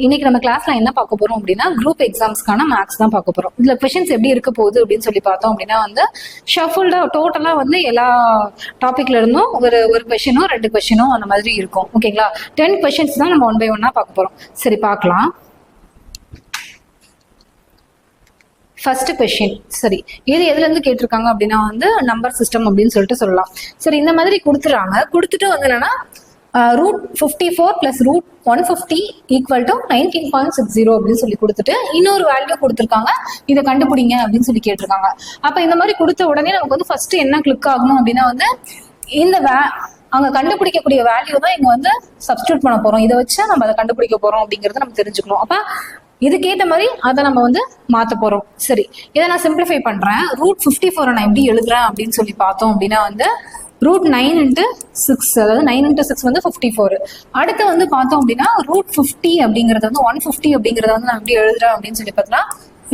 இன்னைக்கு நம்ம கிளாஸ்ல என்ன பார்க்க போறோம் அப்படின்னா குரூப் எக்ஸாம்ஸ்க்கான மேக்ஸ் தான் பார்க்க போறோம். இதுல கொஷின்ஸ் எப்படி இருக்க போகுது அப்படின்னு சொல்லி பார்த்தோம் அப்படின்னா வந்து ஷஃபுல்டா டோட்டலா வந்து எல்லா டாபிக்ல இருந்தும் ஒரு ஒரு கொஷினோ ரெண்டு கொஷினோ அந்த மாதிரி இருக்கும். ஓகேங்களா டென் கொஷின்ஸ் தான் நம்ம ஒன் பை ஒன்னா பார்க்க போறோம். சரி பார்க்கலாம். ஃபர்ஸ்ட் கொஷின் சரி இது எதுல இருந்து கேட்டிருக்காங்க அப்படின்னா வந்து நம்பர் சிஸ்டம் அப்படின்னு சொல்லிட்டு சொல்லலாம். சரி இந்த மாதிரி கொடுத்துறாங்க. கொடுத்துட்டு வந்து என்னன்னா root fifty four plus root one fifty equal to nineteen point six zero அப்படின்னு சொல்லி கொடுத்துட்டு இன்னொரு வேல்யூ கொடுத்துருக்காங்க. இதை கண்டுபிடிங்க அப்படின்னு சொல்லி கேட்டிருக்காங்க. அப்போ இந்த மாதிரி கொடுத்த உடனே நமக்கு வந்து ஃபர்ஸ்ட் என்ன கிளிக் ஆகணும் அப்படின்னா வந்து இந்த வே அங்க கண்டுபிடிக்கக்கூடிய வேல்யூ தான் இங்க வந்து சப்ஸ்டியூட் பண்ண போறோம். இதை வச்சு நம்ம அதை கண்டுபிடிக்க போறோம் அப்படிங்கறத நம்ம தெரிஞ்சுக்கணும். அப்ப இதுக்கேற்ற மாதிரி அதை நம்ம வந்து மாத்த போறோம். சரி இதை நான் சிம்பிளிஃபை பண்றேன். ரூட் ஃபிஃப்டி ஃபோர் நான் எப்படி எழுதுறேன் அப்படின்னு சொல்லி பார்த்தோம் அப்படின்னா வந்து ரூட் நைன் இன்ட்டு சிக்ஸ் அதாவது நைன் இன்ட்டு சிக்ஸ் வந்து ஃபிஃப்டி ஃபோர் அடுத்து வந்து பார்த்தோம் அப்படின்னா ரூட் ஃபிஃப்டி அப்படிங்கிறது வந்து ஒன் ஃபிஃப்டி அப்படிங்கிறத வந்து நான் எப்படி எழுதுறேன் அப்படின்னு சொல்லி பார்த்தோம்னா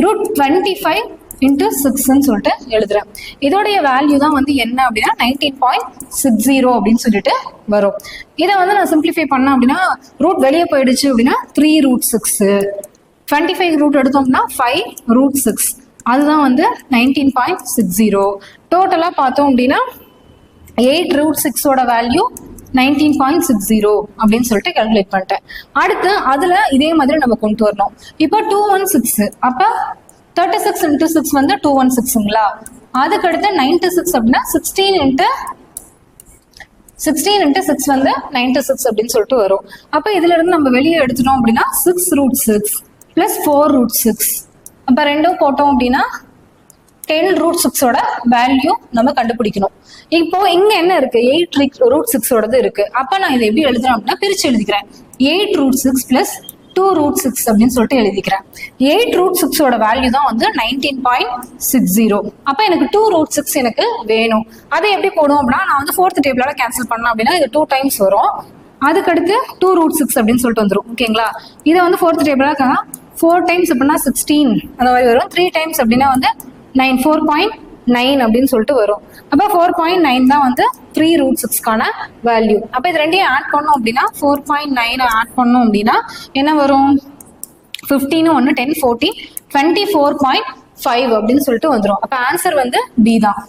ரூட் டுவெண்ட்டி ஃபைவ் இன்ட்டு சிக்ஸ்ன்னு சொல்லிட்டு எழுதுறேன். இதோடைய வேல்யூ தான் வந்து என்ன அப்படின்னா நைன்டீன் பாயிண்ட் சிக்ஸ் ஜீரோ அப்படின்னு சொல்லிட்டு வரும். இதை வந்து நான் சிம்பிளிஃபை பண்ணேன் அப்படின்னா ரூட் வெளியே போயிடுச்சு அப்படின்னா three root six twenty five root எடுத்தோம்னா ஃபைவ் ரூட் சிக்ஸ் அதுதான் வந்து நைன்டீன் பாயிண்ட் சிக்ஸ் ஜீரோ டோட்டலாக பார்த்தோம் அப்படின்னா eight root சிக்ஸோட value nineteen point six zero அப்படின்னு சொல்லிட்டு கால்குலேட் பண்ணிட்டேன். அடுத்து அதில் இதே மாதிரி நம்ம கொண்டு வரணும். இப்போ டூ ஒன் சிக்ஸ் அப்போ தேர்ட்டி சிக்ஸ் இன்ட்டு சிக்ஸ் வந்து டூ ஒன் சிக்ஸுங்களா அதுக்கடுத்து நைன்டி சிக்ஸ் அப்படின்னா sixteen into sixteen into six வந்து நைன்டி சிக்ஸ் அப்படின்னு சொல்லிட்டு வரும். அப்போ இதுல இருந்து நம்ம வெளியே எடுத்துட்டோம் அப்படின்னா six root six plus four root six அப்போ ரெண்டும் போட்டோம் அப்படின்னா டென் ரூட் சிக்ஸோட வேல்யூ நம்ம கண்டுபிடிக்கணும். இப்போ இங்க என்ன இருக்கு? எயிட் ரூட் சிக்ஸோடது இருக்கு. அப்ப நான் இதை எப்படி எழுதுறேன் அப்படின்னா பிரிச்சு எழுதிக்கிறேன். Eight root six plus two root six அப்படின்னு சொல்லிட்டு எழுதிக்கிறேன். எயிட் ரூட் சிக்ஸோட வேல்யூ தான் வந்து நைன்டீன் பாயிண்ட் சிக்ஸ் ஜீரோ அப்போ எனக்கு டூ ரூட் சிக்ஸ் எனக்கு வேணும். அதை எப்படி போடும் அப்படின்னா நான் வந்து ஃபோர்த் டேபிளால கேன்சல் பண்ணேன் அப்படின்னா இது டூ டைம்ஸ் வரும். அதுக்கடுத்து டூ ரூட் சிக்ஸ் அப்படின்னு சொல்லிட்டு வந்துடும் ஓகேங்களா? இதை வந்து ஃபோர்த் டேபிளாக ஃபோர் டைம்ஸ் அப்படின்னா சிக்ஸ்டீன் அந்த மாதிரி வரும். த்ரீ டைம்ஸ் அப்படின்னா வந்து நைன் ஃபோர் பாயிண்ட் நைன் அப்படின்னு சொல்லிட்டு வரும். அப்போ ஃபோர் பாயிண்ட் நைன் தான் வந்து த்ரீ ரூட் சிக்ஸ்க்கான வேல்யூ அப்போ இது ரெண்டையும் ஆட் பண்ணோம் அப்படின்னா ஃபோர் பாயிண்ட் நைனை ஆட் பண்ணோம் அப்படின்னா என்ன வரும்? ஃபிஃப்டீனு ஒன்று ten forty twenty four point five அப்படின்னு சொல்லிட்டு வந்துடும் அப்போ ஆன்சர் வந்து பி தான்.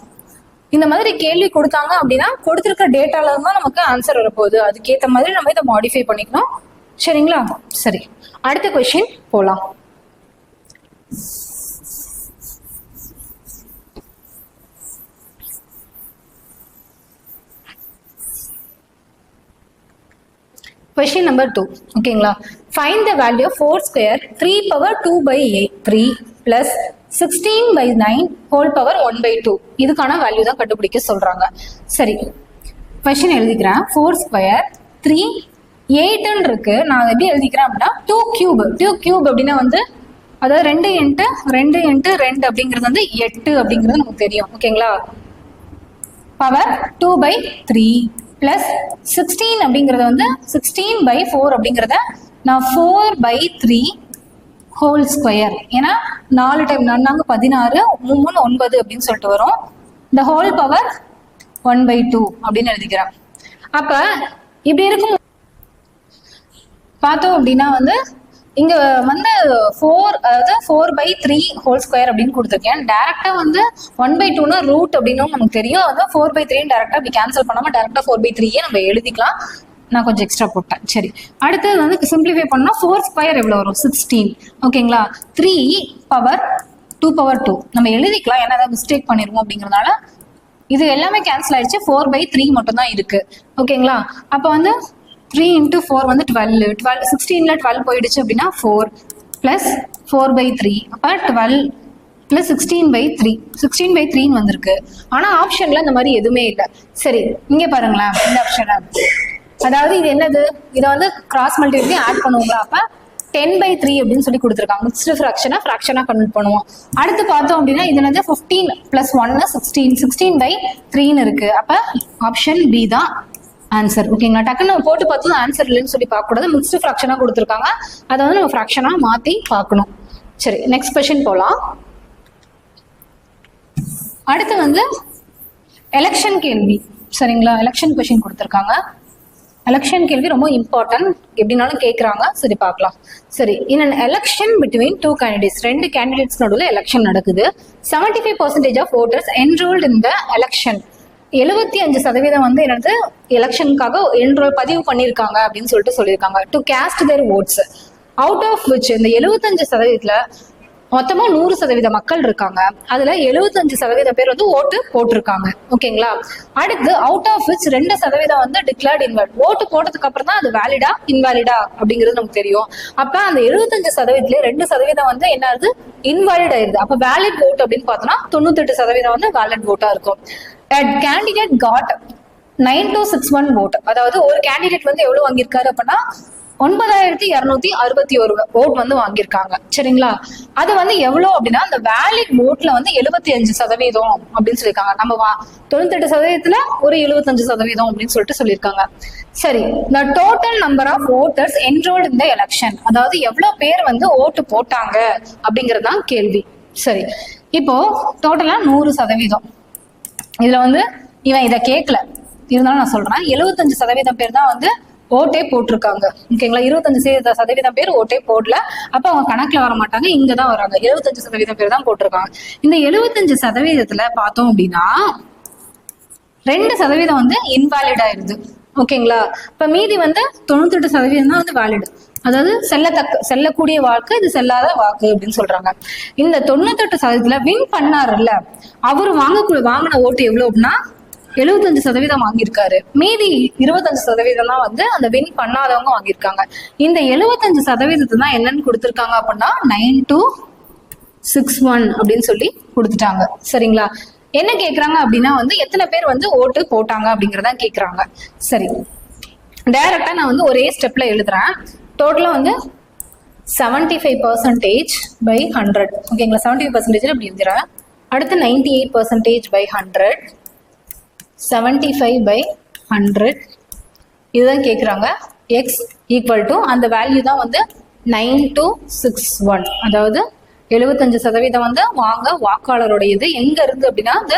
இந்த மாதிரி கேள்வி கொடுத்தாங்க அப்படின்னா கொடுத்துருக்க டேட்டால தான் நமக்கு ஆன்சர் வரப்போகுது. அதுக்கேற்ற மாதிரி நம்ம இதை மாடிஃபை பண்ணிக்கணும். சரிங்களா? சரி. அடுத்த கொஷின் போகலாம் கொஷின் நம்பர் டூ ஓகேங்களா find the value four square three power two by eight three plus sixteen by nine whole power one by two இதுக்கான வேல்யூ தான் கண்டுபிடிக்க சொல்கிறாங்க சரி. கொஷின் எழுதிக்கிறேன். ஃபோர் ஸ்கொயர் த்ரீ எயிட்டுன்னு இருக்கு நான் எப்படி எழுதிக்கிறேன் அப்படின்னா டூ கியூப் டூ கியூப் அப்படின்னா வந்து அதாவது ரெண்டு இன்ட்டு ரெண்டு இன்ட்டு ரெண்டு அப்படிங்கிறது வந்து எட்டு அப்படிங்கிறது நமக்கு தெரியும். ஓகேங்களா power two by three plus sixteen அப்படிங்கிறது வந்து சிக்ஸ்டீன் பை ஃபோர் அப்படிங்கிறத நான் four by three whole square ஏன்னா நாலு டைம் நான்கு பதினாறு மூணு ஒன்பது அப்படின்னு சொல்லிட்டு வரும். இந்த whole power one by two அப்படின்னு எழுதிக்கிறேன் அப்போ இப்படி இருக்கும் பார்த்தோம் அப்படின்னா வந்து இங்க வந்து ஃபோர் அதாவது four by three whole square அப்படின்னு கொடுத்துருக்கேன். டேரக்டா வந்து ஒன் பை டூனா ரூட் அப்படின்னு நமக்கு தெரியும். அதான் ஃபோர் பை த்ரீ டேரக்டா அப்படி கேன்சல் பண்ணாம டேரக்டா ஃபோர் பை த்ரீயே நம்ம எழுதிக்கலாம். நான் கொஞ்சம் எக்ஸ்ட்ரா போட்டேன். சரி. அடுத்தது வந்து சிம்பிளிஃபை பண்ணா ஃபோர் ஸ்கொயர் எவ்வளோ வரும்? சிக்ஸ்டீன் ஓகேங்களா three power two power two நம்ம எழுதிக்கலாம். ஏன்னா ஏதாவது மிஸ்டேக் பண்ணிருவோம் அப்படிங்கறதுனால இது எல்லாமே கேன்சல் ஆயிடுச்சு. ஃபோர் பை த்ரீ மட்டும் தான் இருக்கு ஓகேங்களா அப்போ வந்து த்ரீ இன்ட்டு ஃபோர் வந்து டுவெல் டுவெல் சிக்ஸ்டீனில் டுவெல் போயிடுச்சு அப்படின்னா four plus four by three அப்போ twelve plus sixteen by three sixteen by த்ரீன்னு வந்திருக்கு. ஆனால் ஆப்ஷனில் இந்த மாதிரி எதுவுமே இல்லை. சரி இங்கே பாருங்களேன் இந்த ஆப்ஷனை அதாவது இது என்னது? இதை வந்து கிராஸ் மல்டிபிளி ஆட் பண்ணுவோங்களா அப்போ டென் பை த்ரீ அப்படின்னு சொல்லி கொடுத்துருக்காங்க. மிக்ஸ்டு ஃப்ராக்ஷனாக ஃப்ராக்ஷனாக கன்வெர்ட் பண்ணுவோம். அடுத்து பார்த்தோம் அப்படின்னா இது வந்து ஃபிஃப்டீன் ப்ளஸ் ஒன்னு சிக்ஸ்டீன் சிக்ஸ்டீன் பை த்ரீன்னு இருக்கு. அப்போ ஆப்ஷன் பி தான். ஆன்சர் ஓகேங்களா டக்குன்னு போட்டு பார்த்ததும் ஆன்சர் இல்லைன்னு சொல்லி பார்க்கக்கூடாது. மிக்ஸ்டு ஃப்ராக்ஷனாக கொடுத்துருக்காங்க. அதை வந்து நம்ம ஃப்ராக்ஷனாக மாற்றி பார்க்கணும். சரி நெக்ஸ்ட் கொஷின் போகலாம் அடுத்து வந்து எலெக்ஷன் கேள்வி. சரிங்களா? எலெக்ஷன் கொஷின் கொடுத்துருக்காங்க. எலெக்ஷன் கேள்வி ரொம்ப இம்பார்ட்டன்ட் எப்படினாலும் கேட்குறாங்க சரி பார்க்கலாம். சரி in an election between two candidates ரெண்டு கேண்டிடேட்ஸ் நடுவில் எலெக்ஷன் நடக்குது. Seventy five percentage of voters enrolled in the election எழுபத்தி அஞ்சு சதவீதம் வந்து என்னது எலெக்ஷனுக்காக என்ரோல் பதிவு பண்ணியிருக்காங்க அப்படின்னு சொல்லிட்டு சொல்லியிருக்காங்க. To cast their votes out of which இந்த எழுபத்தஞ்சு சதவீதத்துல மொத்தமா நூறு சதவீத மக்கள் இருக்காங்க. அதுல எழுபத்தஞ்சு சதவீத பேர் வந்து ஓட்டு போட்டிருக்காங்க. ஓகேங்களா? அடுத்து அவுட் ஆஃப் விச் ரெண்டு சதவீதம் வந்து டிக்ளேர்ட் இன்வாலிட் ஓட்டு போட்டதுக்கு அப்புறம் தான் அது வேலிடா இன்வாலிடா அப்படிங்கிறது நமக்கு தெரியும். அப்ப அந்த எழுபத்தஞ்சு சதவீதத்துல ரெண்டு சதவீதம் வந்து என்ன ஆகுது? இன்வாலிட் ஆயிருது. அப்ப வேலிட் ஓட் அப்படின்னு பார்த்தோம்னா தொண்ணூத்தெட்டு சதவீதம் வந்து வேலிட் ஓட்டா இருக்கும். Candidate got nine two six one vote அதாவது ஒரு கேண்டிடேட் வந்து எவ்வளவு வாங்கியிருக்காரு அப்படின்னா ஒன்பதாயிரத்தி இருநூத்தி அறுபத்தி ஒரு ஓட் வந்து வாங்கியிருக்காங்க. சரிங்களா? அது வந்து எவ்வளவு அப்படின்னா அந்த வேலிட் ஓட்ல வந்து எழுபத்தி அஞ்சு சதவீதம் அப்படின்னு சொல்லியிருக்காங்க. நம்ம வா தொண்ணூத்தெட்டு சதவீதத்துல ஒரு எழுபத்தஞ்சு சதவீதம் அப்படின்னு சொல்லிட்டு சொல்லியிருக்காங்க. சரி the total number of voters enrolled இந்த எலெக்ஷன் அதாவது எவ்வளவு பேர் வந்து ஓட்டு போட்டாங்க அப்படிங்கிறது தான் கேள்வி. சரி இப்போ டோட்டலா நூறு சதவீதம். இதுல வந்து இவன் இதை கேட்கல. இருந்தாலும் நான் சொல்றேன் எழுபத்தஞ்சு சதவீதம் பேர் தான் வந்து ஓட்டே போட்டிருக்காங்க. ஓகேங்களா? இருபத்தஞ்சு சதவீதம் பேர் ஓட்டே போடல. அப்ப அவங்க கணக்குல வர மாட்டாங்க. இங்க தான் வராங்க. எழுபத்தஞ்சு சதவீதம் பேர் தான் போட்டிருக்காங்க. இந்த எழுபத்தஞ்சு சதவீதத்துல பார்த்தோம் அப்படின்னா ரெண்டு சதவீதம் வந்து இன்வாலிட் ஆயிருது ஓகேங்களா? இப்ப மீதி வந்து தொண்ணூத்தெட்டு சதவீதம் தான் வந்து வேலிடு அதாவது செல்லத்தக்க செல்லக்கூடிய வாக்கு இது செல்லாத வாக்கு அப்படின்னு சொல்றாங்க. இந்த தொண்ணூத்தெட்டு சதவீதத்துல வின் பண்ணாருல்ல. அவர் வாங்க வாங்கின ஓட்டு எவ்வளவு அப்படின்னா எழுபத்தஞ்சு சதவீதம் வாங்கியிருக்காரு. மீதி இருபத்தஞ்சு சதவீதம் தான் வந்து அந்த வின் பண்ணாதவங்க வாங்கியிருக்காங்க. இந்த எழுபத்தஞ்சு சதவீதத்தை தான் என்னன்னு கொடுத்துருக்காங்க அப்படின்னா நைன் டூ சிக்ஸ் ஒன் அப்படின்னு சொல்லி கொடுத்துட்டாங்க. சரிங்களா? என்ன கேக்குறாங்க அப்படின்னா வந்து எத்தனை பேர் வந்து ஓட்டு போட்டாங்க அப்படிங்கறத கேக்குறாங்க. சரி. டைரக்டா நான் வந்து ஒரே ஸ்டெப்ல எழுதுறேன். டோட்டலா வந்து seventy five percentage by hundred ஓகேங்களா செவன்டி ஃபைவ் பர்சன்டேஜ் அப்படி எழுதுறேன். அடுத்து ninety eight percentage by hundred seventy five by hundred இதுதான் கேட்குறாங்க எக்ஸ் ஈக்குவல் டு அந்த வேல்யூ தான் வந்து நைன் டூ சிக்ஸ் ஒன் அதாவது எழுபத்தஞ்சு சதவீதம் வந்து வாங்க வாக்காளருடையது எங்கே இருக்குது அப்படின்னா அந்த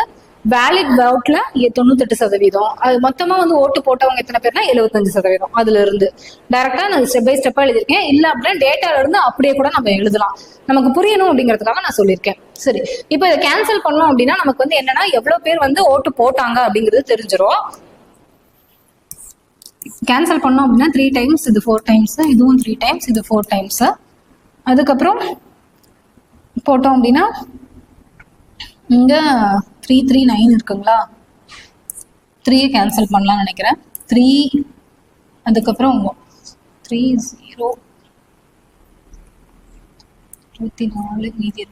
வேலிட் வவுட்ல தொண்ணூத்தெட்டு சதவீதம். அது மொத்தமா வந்து ஓட்டு போட்டவங்க எத்தனை பேர்னா எழுபத்தஞ்சு சதவீதம் அதுல இருந்து டைரக்டா நான் ஸ்டெப் பை ஸ்டெப்பா எழுதியிருக்கேன். இல்ல அப்படின்னா டேட்டால இருந்து அப்படியே கூட நம்ம எழுதலாம். நமக்கு புரியணும் அப்படிங்கிறதுக்காக நான் சொல்லியிருக்கேன். சரி. இப்போ இதை கேன்சல் பண்ணோம் அப்படின்னா நமக்கு வந்து என்னன்னா எவ்வளவு பேர் வந்து ஓட்டு போட்டாங்க அப்படிங்கிறது தெரிஞ்சிடும் கேன்சல் பண்ணோம் அப்படின்னா த்ரீ டைம்ஸ் இது ஃபோர் டைம்ஸ் இதுவும் த்ரீ டைம்ஸ் இது ஃபோர் டைம்ஸ் அதுக்கப்புறம் போட்டோம் அப்படின்னா இங்கே த்ரீ த்ரீ நைன் இருக்குங்களா? த்ரீயை கேன்சல் பண்ணலாம்னு நினைக்கிறேன். த்ரீ அதுக்கப்புறம் த்ரீ ஜீரோ இருபத்தி நாலு மீதி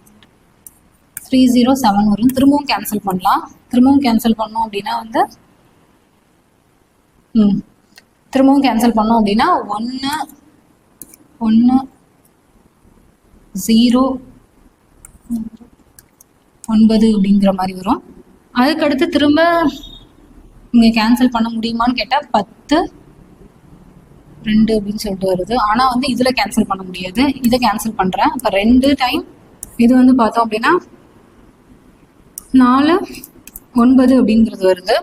த்ரீ ஜீரோ செவன் வரும். திரும்பவும் கேன்சல் பண்ணலாம். திரும்பவும் கேன்சல் பண்ணோம் அப்படின்னா வந்து ம். திரும்பவும் கேன்சல் பண்ணோம் அப்படின்னா ஒன்று ஒன்று ஜீரோ ஒன்பது அப்படிங்கிற மாதிரி வரும். அதுக்கடுத்து திரும்ப நீங்கள் கேன்சல் பண்ண முடியுமான்னு கேட்டால் பத்து ரெண்டு அப்படின்னு சொல்லிட்டு வருது. ஆனால் வந்து இதில் கேன்சல் பண்ண முடியாது. இதை கேன்சல் பண்ணுறேன் அப்போ ரெண்டு டைம் இது வந்து பார்த்தோம் அப்படின்னா நாலு ஒன்பது அப்படிங்கிறது வருது.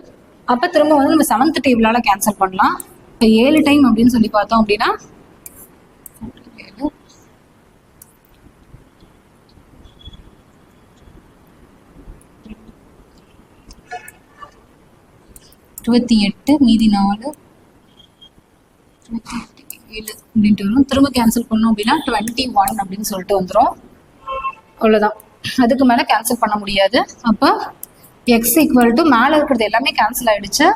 அப்போ திரும்ப வந்து நம்ம செவன்த் டேபிளால் கேன்சல் பண்ணலாம். இப்போ ஏழு டைம் அப்படின்னு சொல்லி பார்த்தோம் அப்படின்னா ஏழு இருபத்தி எட்டு மீதி நாலு. இருபத்தி எட்டு ஏழு அப்படின்ட்டு வரும். திரும்ப கேன்சல் பண்ணோம் அப்படின்னா டுவெண்ட்டி ஒன் அப்படின்னு சொல்லிட்டு வந்துடும் அவ்வளோதான் அதுக்கு மேலே கேன்சல் பண்ண முடியாது. அப்போ எக்ஸ் ஈக்குவல் டு மேலே இருக்கிறது எல்லாமே கேன்சல் ஆகிடுச்சு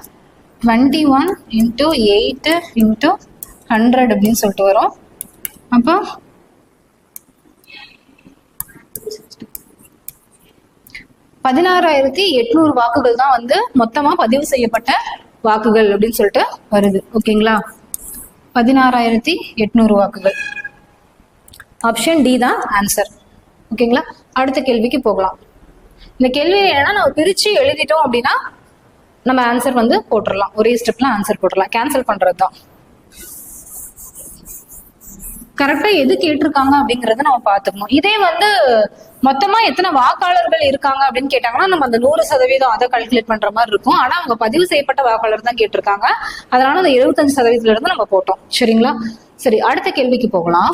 twenty one into eight into hundred அப்படின்னு சொல்லிட்டு வரும். அப்போ பதினாறாயிரத்தி எட்நூறு வாக்குகள் தான் வந்து மொத்தமா பதிவு செய்யப்பட்ட வாக்குகள் அப்படின்னு சொல்லிட்டு வருது. ஓகேங்களா? பதினாறாயிரத்தி எட்நூறு வாக்குகள். ஆப்ஷன் டி தான் ஆன்சர் ஓகேங்களா? அடுத்த கேள்விக்கு போகலாம். இந்த கேள்வி என்னன்னா நம்ம பிரிச்சு எழுதிட்டோம் அப்படின்னா நம்ம ஆன்சர் வந்து போட்டுடலாம் ஒரே ஸ்டெப்ல ஆன்சர் போட்டுடலாம் கேன்சல் பண்றது தான். கரெக்டா எது கேட்டிருக்காங்க அப்படிங்கறத நம்ம பாத்துக்கணும் இதே வந்து மொத்தமா எத்தனை வாக்காளர்கள் இருக்காங்க அப்படின்னு கேட்டாங்கன்னா நம்ம அந்த நூறு சதவீதம் அதை கால்குலேட் பண்ற மாதிரி இருக்கும். ஆனா அவங்க பதிவு செய்யப்பட்ட வாக்காளர் தான் கேட்டிருக்காங்க. அதனால அந்த எழுபத்தஞ்சு சதவீதத்துல இருந்து நம்ம போட்டோம். சரிங்களா? சரி அடுத்த கேள்விக்கு போகலாம்.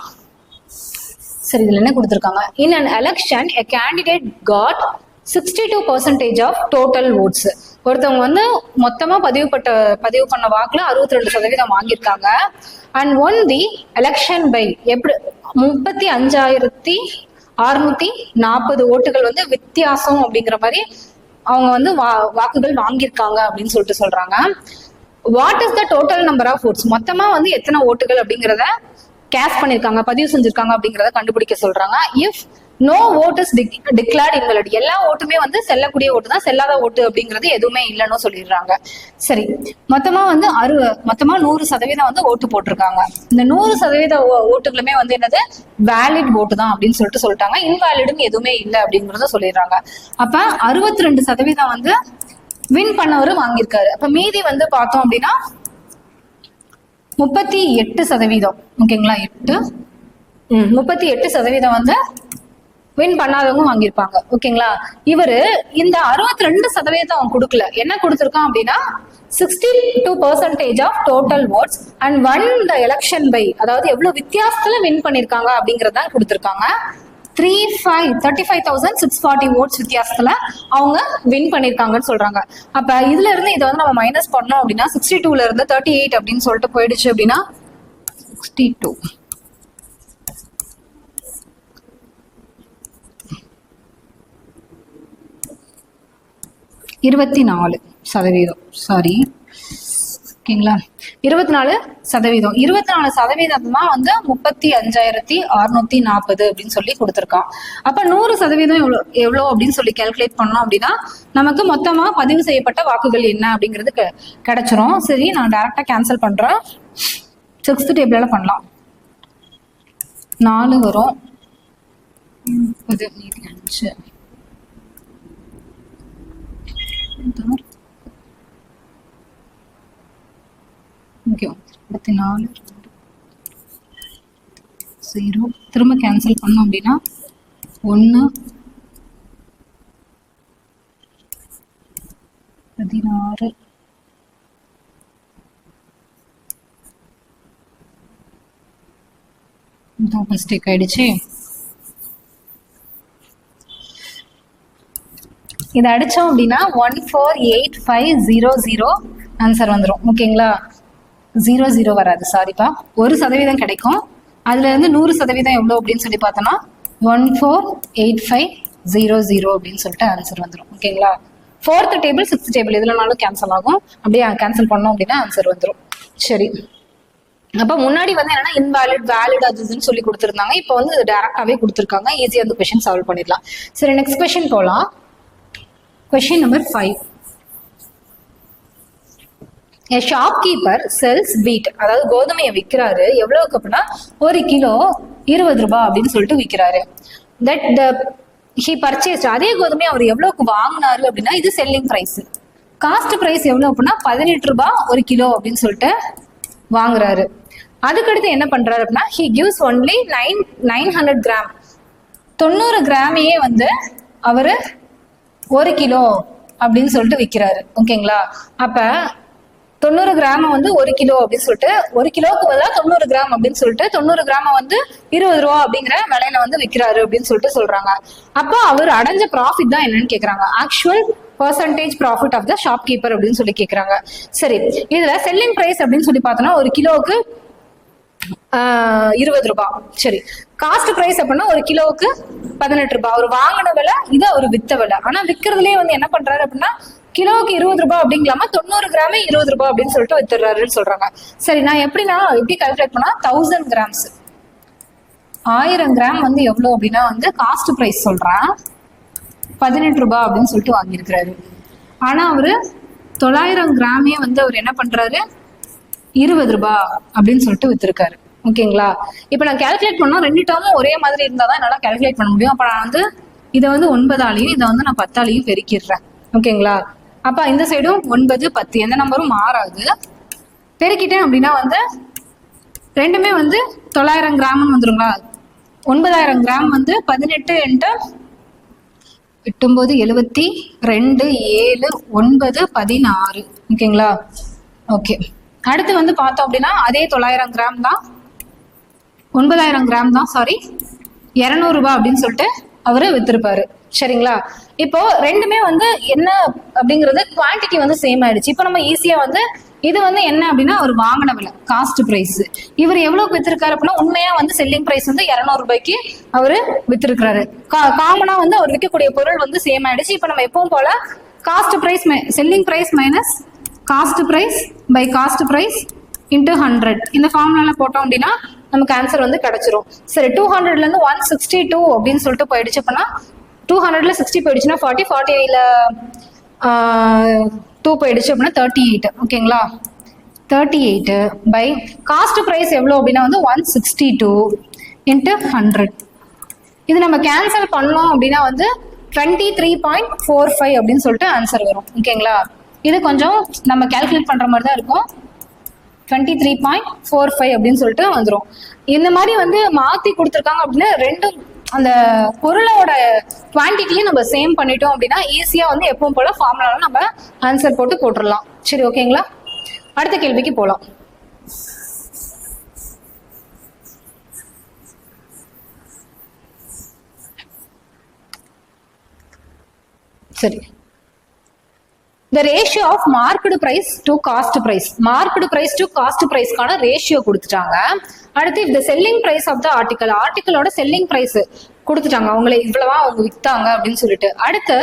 சரி இதுல என்ன கொடுத்துருக்காங்க? In an election a candidate got sixty two percentage of total votes ஒருத்தவங்க வந்து மொத்தமா பதிவு பட்ட பதிவு பண்ண வாக்குல அறுபத்தி ரெண்டு சதவீதம் வாங்கியிருக்காங்க. And won the election by எப்படி? முப்பத்தி அஞ்சாயிரத்தி ஆறுநூத்தி நாற்பது ஓட்டுகள் வந்து வித்தியாசம் அப்படிங்கிற மாதிரி அவங்க வந்து வா வாக்குகள் வாங்கியிருக்காங்க அப்படின்னு சொல்லிட்டு சொல்றாங்க. What is the total number of votes மொத்தமா வந்து எத்தனை ஓட்டுகள் அப்படிங்கிறத கேஸ் பண்ணிருக்காங்க பதிவு செஞ்சிருக்காங்க அப்படிங்கறத கண்டுபிடிக்க சொல்றாங்க. If no vote is declared invalid எல்லா ஓட்டுமே வந்து செல்லக்கூடிய ஓட்டு தான். செல்லாத ஓட்டு அப்படிங்கிறது எதுவுமே இல்லைன்னு சொல்லிடுறாங்க. சரி. மொத்தமா வந்து அறு மொத்தமா நூறு சதவீதம் வந்து ஓட்டு போட்டிருக்காங்க. இந்த நூறு சதவீத ஓ- ஓட்டுகளுமே வந்து என்னது? வேலிட் ஓட்டு தான் அப்படின்னு சொல்லிட்டு சொல்லிட்டாங்க. இன்வேலிடும் எதுவுமே இல்லை அப்படிங்கறத சொல்லிடுறாங்க. அப்ப அறுபத்தி ரெண்டு சதவீதம் வந்து வின் பண்ணவரும் வாங்கியிருக்காரு. அப்ப மீதி வந்து பார்த்தோம் அப்படின்னா முப்பத்தி எட்டு சதவீதம். ஓகேங்களா? எட்டு. ம், முப்பத்தி எட்டு சதவீதம் வந்து வின் பண்ணாதவங்க வாங்கியிருப்பாங்க. ஓகேங்களா இவரு இந்த அறுபத்தி ரெண்டு சதவீதம் அவன் கொடுக்கல. என்ன கொடுத்துருக்கான் அப்படின்னா sixty two percentage of total votes and won the election by அதாவது எவ்வளவு வித்தியாசத்துல வின் பண்ணிருக்காங்க அப்படிங்கறத கொடுத்துருக்காங்க. Three five thirty five thousand six forty votes வித்தியாசத்துல அவங்க வின் பண்ணிருக்காங்கன்னு சொல்றாங்க. அப்ப இதுல இருந்து இதை வந்து நம்ம மைனஸ் பண்ணோம் அப்படின்னா சிக்ஸ்டி டூல இருந்து தேர்ட்டி எயிட் அப்படின்னு சொல்லிட்டு போயிடுச்சு அப்படின்னா சிக்ஸ்டி டூ இருபத்தி நாலு சதவீதம். சாரி ஓகேங்களா? இருபத்தி நாலு சதவீதம். இருபத்தி நாலு சதவீதம் தான் வந்து முப்பத்தி அஞ்சாயிரத்தி அறுநூத்தி நாற்பது அப்படின்னு சொல்லி கொடுத்துருக்கான். அப்ப நூறு சதவீதம் எவ்வளோ எவ்வளோ அப்படின்னு சொல்லி கால்குலேட் பண்ணோம் அப்படின்னா நமக்கு மொத்தமா பதிவு செய்யப்பட்ட வாக்குகள் என்ன அப்படிங்கிறது கெ- கிடைச்சிரும். சரி நான் டைரக்டா கேன்சல் பண்றேன். சிக்ஸ்த் டேபிளால பண்ணலாம். நாலு வரும். முப்பது அஞ்சு ஓகே இருபத்தி நாலு ஜீரோ திரும்ப கேன்சல் பண்ணோம் அப்படின்னா ஒன்று பதினாறு. மிஸ்டேக் ஆயிடுச்சு. இதை அடித்தோம் அப்படின்னா one four eight five zero zero answer வந்துடும் ஓகேங்களா ஜீரோ ஜீரோ வராது. சாரிப்பா ஒரு சதவீதம் கிடைக்கும். அதுலேருந்து நூறு சதவீதம் எவ்வளோ அப்படின்னு சொல்லி பார்த்தோன்னா one four eight five zero zero அப்படின்னு சொல்லிட்டு ஆன்சர் வந்துடும் ஓகேங்களா ஃபோர்த்து டேபிள் சிக்ஸ்த் டேபிள் இதுலனாலும் கேன்சல் ஆகும். அப்படியே கேன்சல் பண்ணோம் அப்படின்னா ஆன்சர் வந்துடும் சரி. அப்போ முன்னாடி வந்து என்னன்னா இன்வாலிட் வேலிட் அது இதுன்னு சொல்லி கொடுத்துருந்தாங்க. இப்போ வந்து டேரக்டாகவே கொடுத்துருக்காங்க. ஈஸியாக அந்த கொஷின் சால்வ் பண்ணிடலாம். சரி நெக்ஸ்ட் கொஷின் போகலாம் question number five a shopkeeper sells wheat அதாவது கோதுமையை விற்கிறாரு. எவ்வளவுக்கு அப்படின்னா ஒரு கிலோ இருபது ரூபாய் அப்படின்னு சொல்லிட்டு விற்கிறாரு. தட் த ஹி பர்ச்சேஸ் அதே கோதுமையை அவர் எவ்வளவுக்கு வாங்கினாரு அப்படின்னா இது செல்லிங் ப்ரைஸ் காஸ்ட் ப்ரைஸ் எவ்வளோ அப்படின்னா பதினெட்டு ரூபாய் ஒரு கிலோ அப்படின்னு சொல்லிட்டு வாங்குறாரு. அதுக்கடுத்து என்ன பண்றாரு அப்படின்னா he gives only nine nine hundred gram தொண்ணூறு கிராமையே வந்து அவர் ஒரு கிலோ அப்படின்னு சொல்லிட்டு விற்கிறாரு ஓகேங்களா? அப்ப தொண்ணூறு கிராம் வந்து ஒரு கிலோ அப்படின்னு சொல்லிட்டு ஒரு கிலோவுக்கு பதிலாக தொண்ணூறு கிராம் அப்படின்னு சொல்லிட்டு தொண்ணூறு கிராம வந்து இருபது ரூபா அப்படிங்கிற விலையில வந்து விற்கிறாரு அப்படின்னு சொல்லிட்டு சொல்றாங்க. அப்போ அவர் அடைஞ்ச ப்ராஃபிட் தான் என்னன்னு கேக்குறாங்க. Actual percentage profit of the shopkeeper அப்படின்னு சொல்லி கேக்குறாங்க. சரி இதுல செல்லிங் பிரைஸ் அப்படின்னு சொல்லி பார்த்தோம்னா ஒரு கிலோவுக்கு இருபது ரூபாய் சரி காஸ்ட் ப்ரைஸ் அப்படின்னா ஒரு கிலோவுக்கு பதினெட்டு ரூபாய். அவர் வாங்கின விலை இது அவர் வித்த விலை. ஆனா விக்கிறதுலயே வந்து என்ன பண்றாரு அப்படின்னா கிலோவுக்கு இருபது ரூபாய் அப்படிங்கலாமா தொண்ணூறு கிராமே இருபது ரூபாய் அப்படின்னு சொல்லிட்டு வித்துறாருன்னு சொல்றாங்க. சரி நான் எப்படின்னா எப்படி கால்குலேட் பண்ணா தௌசண்ட் கிராம்ஸ் ஆயிரம் கிராம் வந்து எவ்வளவு அப்படின்னா வந்து காஸ்ட் ப்ரைஸ் சொல்றேன். பதினெட்டு ரூபாய் அப்படின்னு சொல்லிட்டு வாங்கியிருக்கிறாரு. ஆனா அவரு தொள்ளாயிரம் கிராமே வந்து அவர் என்ன பண்றாரு? இருபது ரூபாய் அப்படின்னு சொல்லிட்டு வித்துருக்காரு. ஓகேங்களா? இப்போ நான் கால்குலேட் பண்ணோம் ரெண்டு டேர்மும் ஒரே மாதிரி இருந்தால் தான் என்னால் கால்குலேட் பண்ண முடியும். அப்போ நான் வந்து இதை வந்து ஒன்பதாலையும் இதை வந்து நான் பத்தாலையும் பெருக்கிடுறேன். ஓகேங்களா? அப்போ இந்த சைடும் ஒன்பது பத்து எந்த நம்பரும் மாறாது. பெருக்கிட்டேன் அப்படின்னா வந்து ரெண்டுமே வந்து தொள்ளாயிரம் கிராம்னு வந்துருங்களா? ஒன்பதாயிரம் கிராம் வந்து பதினெட்டு என்ட்டு எட்டும்போது எழுபத்தி ரெண்டு ஏழு ஒன்பது பதினாறு. ஓகேங்களா? ஓகே. அடுத்து வந்து பார்த்தோம் அப்படின்னா அதே தொள்ளாயிரம் கிராம் தான் ஒன்பதாயிரம் கிராம் தான் சாரி இரநூறுபா அப்படின்னு சொல்லிட்டு அவரு வித்திருப்பாரு. சரிங்களா? இப்போ ரெண்டுமே வந்து என்ன அப்படிங்கிறது குவான்டிட்டி வந்து சேம் ஆயிடுச்சு. இப்போ நம்ம ஈஸியா வந்து இது வந்து என்ன அப்படின்னா அவர் வாங்கின விலை காஸ்ட் பிரைஸ் இவர் எவ்வளவுக்கு வித்திருக்காரு அப்படின்னா உண்மையா வந்து செல்லிங் பிரைஸ் வந்து இரநூறு ரூபாய்க்கு அவரு வித்திருக்கிறாரு. காமனா வந்து அவர் விற்கக்கூடிய பொருள் வந்து சேம் ஆயிடுச்சு. இப்போ நம்ம எப்பவும் போல cost price selling price minus cost price by cost price into hundred இந்த ஃபார்முலால போட்டோம் அப்படின்னா நமக்கு ஆன்சர் வந்து கிடைச்சிரும். சரி டூ ஹண்ட்ரட்ல இருந்து ஒன் சிக்ஸ்டி டூ அப்படின்னு சொல்லிட்டு போயிடுச்சு அப்படின்னா டூ ஹண்ட்ரட்ல சிக்ஸ்டி போயிடுச்சுன்னா ஃபார்ட்டி ஃபார்ட்டி டூ போயிடுச்சு அப்படின்னா தேர்ட்டி எயிட் ஓகேங்களா thirty eight by cost price எவ்வளோ அப்படின்னா வந்து one sixty two into hundred இது நம்ம கேன்சல் பண்ணோம் அப்படின்னா வந்து twenty three point four five அப்படின்னு சொல்லிட்டு ஆன்சர் வரும் ஓகேங்களா இது கொஞ்சம் நம்ம கால்குலேட் பண்ணுற மாதிரி தான் இருக்கும். Twenty three point four five அப்படின்னு சொல்லிட்டு வந்துடும் இந்த மாதிரி வந்து மாற்றி கொடுத்துருக்காங்க அப்படின்னா ரெண்டும் அந்த பொருளோட குவான்டிட்டியும் நம்ம சேம் பண்ணிட்டோம் அப்படின்னா ஈஸியாக வந்து எப்பவும் போல ஃபார்முலாவில் நம்ம ஆன்சர் போட்டு போட்டுடலாம் சரி ஓகேங்களா அடுத்த கேள்விக்கு போகலாம் சரி. The ratio of marked price to cost price marked price to cost பிரைஸ்க்கான ratio கொடுத்துட்டாங்க. அடுத்து இந்த selling price of the article ஆர்டிக்கலோட selling price கொடுத்துட்டாங்க. அவங்கள இவ்வளவா அவங்க வித்தாங்க அப்படின்னு சொல்லிட்டு. அடுத்து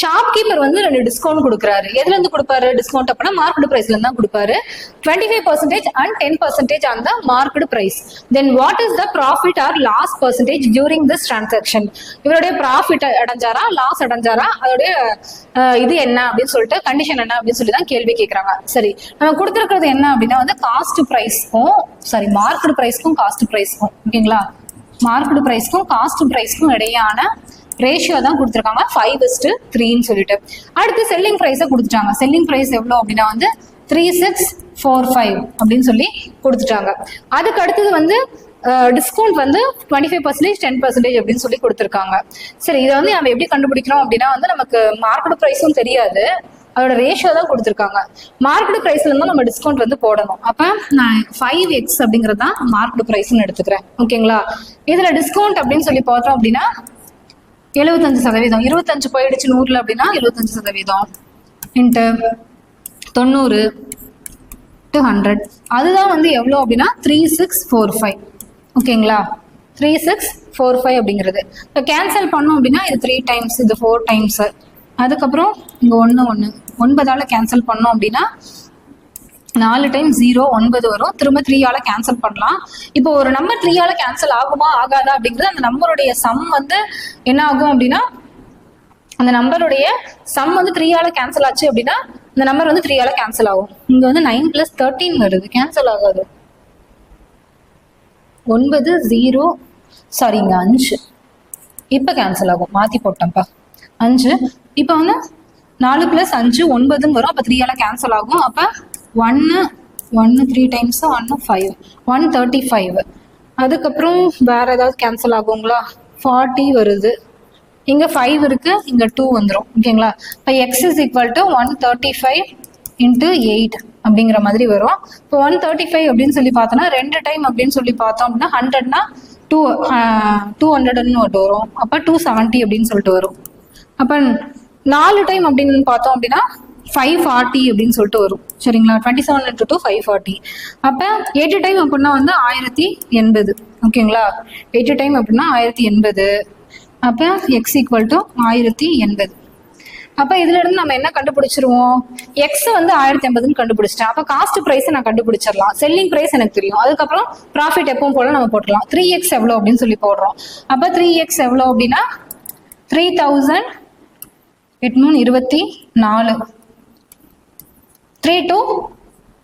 ஷாப் கீப்பர் வந்து ரெண்டு டிஸ்கவுண்ட் கொடுக்குறாரு. எதுல இருந்து கொடுப்பாரு? டிஸ்கவுண்ட் அப்படின்னா மார்க்கெட் பிரைஸ்ல இருந்து தான் கொடுப்பாரு. Twenty five percentage and ten percentage on the market price then what is the profit or loss percentage during this transaction இவருடைய ப்ராஃபிட் அடைஞ்சாரா? லாஸ் அடைஞ்சாரா? அதோடைய இது என்ன அப்படின்னு சொல்லிட்டு கண்டிஷன் என்ன அப்படின்னு சொல்லி தான் கேள்வி கேட்கறாங்க சரி நம்ம கொடுத்துருக்கிறது என்ன அப்படின்னா வந்து காஸ்ட் ப்ரைஸ்க்கும் சாரி மார்க்கெட் ப்ரைஸ்க்கும் காஸ்ட் ப்ரைஸ்க்கும் ஓகேங்களா? மார்க்கெட் ப்ரைஸ்க்கும் காஸ்ட் ப்ரைஸ்க்கும் இடையான ரேஷியோ தான் கொடுத்துருக்காங்க. ஃபைவ் இஸ்டு த்ரீன்னு சொல்லிட்டு. அடுத்து செல்லிங் ப்ரைஸை கொடுத்துட்டாங்க. செல்லிங் ப்ரைஸ் எவ்வளோ அப்படின்னா வந்து த்ரீ சிக்ஸ் ஃபோர் ஃபைவ் அப்படின்னு சொல்லி கொடுத்துட்டாங்க. அதுக்கு அடுத்தது வந்து டிஸ்கவுண்ட் வந்து twenty five percentage ten percentage அப்படின்னு சொல்லி கொடுத்துருக்காங்க. சரி இதை வந்து நம்ம எப்படி கண்டுபிடிக்கிறோம் அப்படின்னா வந்து நமக்கு மார்க்கெட் ப்ரைஸும் தெரியாது. அதோட ரேஷியோ தான் கொடுத்துருக்காங்க. மார்க்கெட் ப்ரைஸ்ல இருந்து நம்ம டிஸ்கவுண்ட் வந்து போடணும். அப்ப நான் ஃபைவ் எக்ஸ் அப்படிங்கிறது தான் மார்க்கெட் ப்ரைஸ்னு எடுத்துக்கிறேன். ஓகேங்களா இதுல டிஸ்கவுண்ட் அப்படின்னு சொல்லி பார்த்தோம் அப்படின்னா எழுபத்தஞ்சு சதவீதம். இருபத்தஞ்சு போயிடுச்சு நூறுல அப்படின்னா எழுபத்தஞ்சு சதவீதம். இன்ட்டு தொண்ணூறு டு ஹண்ட்ரட் அதுதான் வந்து எவ்வளோ அப்படின்னா த்ரீ சிக்ஸ் ஃபோர் ஃபைவ் ஓகேங்களா த்ரீ சிக்ஸ் ஃபோர் ஃபைவ் அப்படிங்கிறது. இப்போ கேன்சல் பண்ணோம் அப்படின்னா இது த்ரீ டைம்ஸ் இது ஃபோர் டைம்ஸு அதுக்கப்புறம் இங்கே ஒன்று ஒன்று ஒன்பதால் கேன்சல் பண்ணோம் அப்படின்னா நாலு டைம் ஜீரோ ஒன்பது வரும். திரும்ப த்ரீயால கேன்சல் பண்ணலாம். இப்போ ஒரு நம்பர் த்ரீயால கேன்சல் ஆகுமா ஆகாதா அப்படிங்கிறது அந்த நம்பருடைய சம் வந்து என்ன ஆகும் அப்படின்னா அந்த நம்பருடைய சம் வந்து த்ரீயால கேன்சல் ஆச்சு அப்படின்னா இந்த நம்பர் வந்து த்ரீயால கேன்சல் ஆகும். இங்க வந்து நைன் பிளஸ் தேர்ட்டீன் வருது. கேன்சல் ஆகாது. ஒன்பது ஜீரோ சாரி இங்க அஞ்சு. இப்போ கேன்சல் ஆகும். மாத்தி போட்டேன்ப்பா. அஞ்சு இப்போ வந்து நாலு பிளஸ் அஞ்சு ஒன்பதுன்னு வரும். அப்போ த்ரீயால கேன்சல் ஆகும். அப்போ ஒன்று ஒன்று த்ரீ டைம்ஸ் ஒன்று ஃபைவ் ஒன் தேர்ட்டி ஃபைவ் அதுக்கப்புறம் வேற ஏதாவது கேன்சல் ஆகுங்களா? ஃபார்ட்டி வருது. இங்கே ஃபைவ் இருக்கு. இங்கே டூ வந்துடும் ஓகேங்களா இப்போ x is equal to one thirty five into eight அப்படிங்கிற மாதிரி வரும். இப்போ ஒன் தேர்ட்டி ஃபைவ் அப்படின்னு சொல்லி பார்த்தோம்னா ரெண்டு டைம் அப்படின்னு சொல்லி பார்த்தோம் அப்படின்னா ஹண்ட்ரட்னா டூ டூ ஹண்ட்ரட்னு ஒன்று வரும். அப்போ டூ செவன்ட்டி அப்படின்னு சொல்லிட்டு வரும். அப்போ நாலு டைம் அப்படின்னு பார்த்தோம் அப்படின்னா ஃபைவ் ஃபார்ட்டி அப்படின்னு சொல்லிட்டு வரும். சரிங்களா? Twenty seven into two five forty அப்போ எயிட்டி டைம் அப்படின்னா வந்து ஆயிரத்தி எண்பது. ஓகேங்களா எயிட்டி டைம் அப்படின்னா ஆயிரத்தி எண்பது. அப்போ எக்ஸ் ஈக்குவல் டு ஆயிரத்தி எண்பது. அப்போ இதுல இருந்து நம்ம என்ன கண்டுபிடிச்சிருவோம்? எக்ஸ் வந்து ஆயிரத்தி ஐம்பதுன்னு கண்டுபிடிச்சிட்டேன். அப்போ காஸ்ட் ப்ரைஸ் நான் கண்டுபிடிச்சிடலாம். செல்லிங் ப்ரைஸ் எனக்கு தெரியும். அதுக்கப்புறம் ப்ராஃபிட் எப்பவும் போல நம்ம போட்டுக்கலாம் த்ரீ எக்ஸ் எவ்வளோ அப்படின்னு சொல்லி போடுறோம். அப்போ த்ரீ எக்ஸ் எவ்வளோ அப்படின்னா த்ரீ தௌசண்ட் எட்நூறு இருபத்தி நாலு. த்ரீ டூ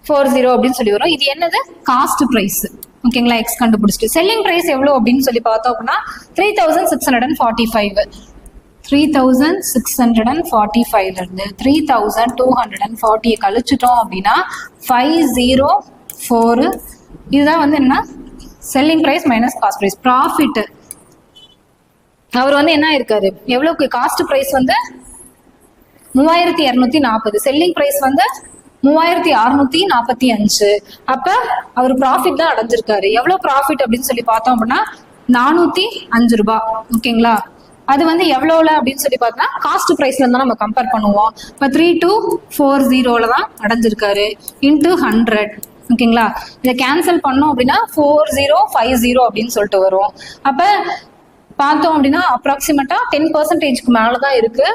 ஃபோர் ஜீரோ அப்படின்னு சொல்லி வரும். இது என்னது? காஸ்ட் ப்ரைஸ் ஓகேங்களா எக்ஸ் கண்டுபிடிச்சிட்டு. செல்லிங் ப்ரைஸ் எவ்வளோ அப்படின்னு சொல்லி பார்த்தோம் அப்படின்னா three thousand six hundred and forty five three thousand six hundred and forty ஃபைவ்லேருந்து three thousand two hundred and ஃபார்ட்டியை கழிச்சிட்டோம் அப்படின்னா ஃபைவ் ஜீரோ ஃபோரு இதுதான் வந்து என்ன? Selling price minus cost price profit அவர் வந்து என்ன இருக்காரு எவ்வளோக்கு காஸ்ட் ப்ரைஸ் வந்து மூவாயிரத்தி இரநூத்தி நாற்பது. செல்லிங் ப்ரைஸ் வந்து மூவாயிரத்தி அறுநூத்தி நாற்பத்தி அஞ்சு. அப்ப அவர் ப்ராஃபிட் தான் அடைஞ்சிருக்காரு. எவ்வளவு ப்ராஃபிட் அப்படின்னு சொல்லி பார்த்தோம் அப்படின்னா நானூத்தி அஞ்சு ரூபாய். ஓகேங்களா? அது வந்து எவ்வளோல அப்படின்னு சொல்லி பார்த்தோம்னா காஸ்ட் ப்ரைஸ்ல இருந்தா நம்ம கம்பேர் பண்ணுவோம். இப்போ த்ரீ டூ ஃபோர் ஜீரோல தான் அடைஞ்சிருக்காரு. இன்டூ ஹண்ட்ரட் ஓகேங்களா? இதை கேன்சல் பண்ணோம் அப்படின்னா ஃபோர் ஜீரோ ஃபைவ் ஜீரோ அப்படின்னு சொல்லிட்டு வரும். அப்போ பார்த்தோம் அப்படின்னா அப்ராக்சிமேட்டா டென் பர்சன்டேஜ்க்கு மேலே தான் இருக்கு.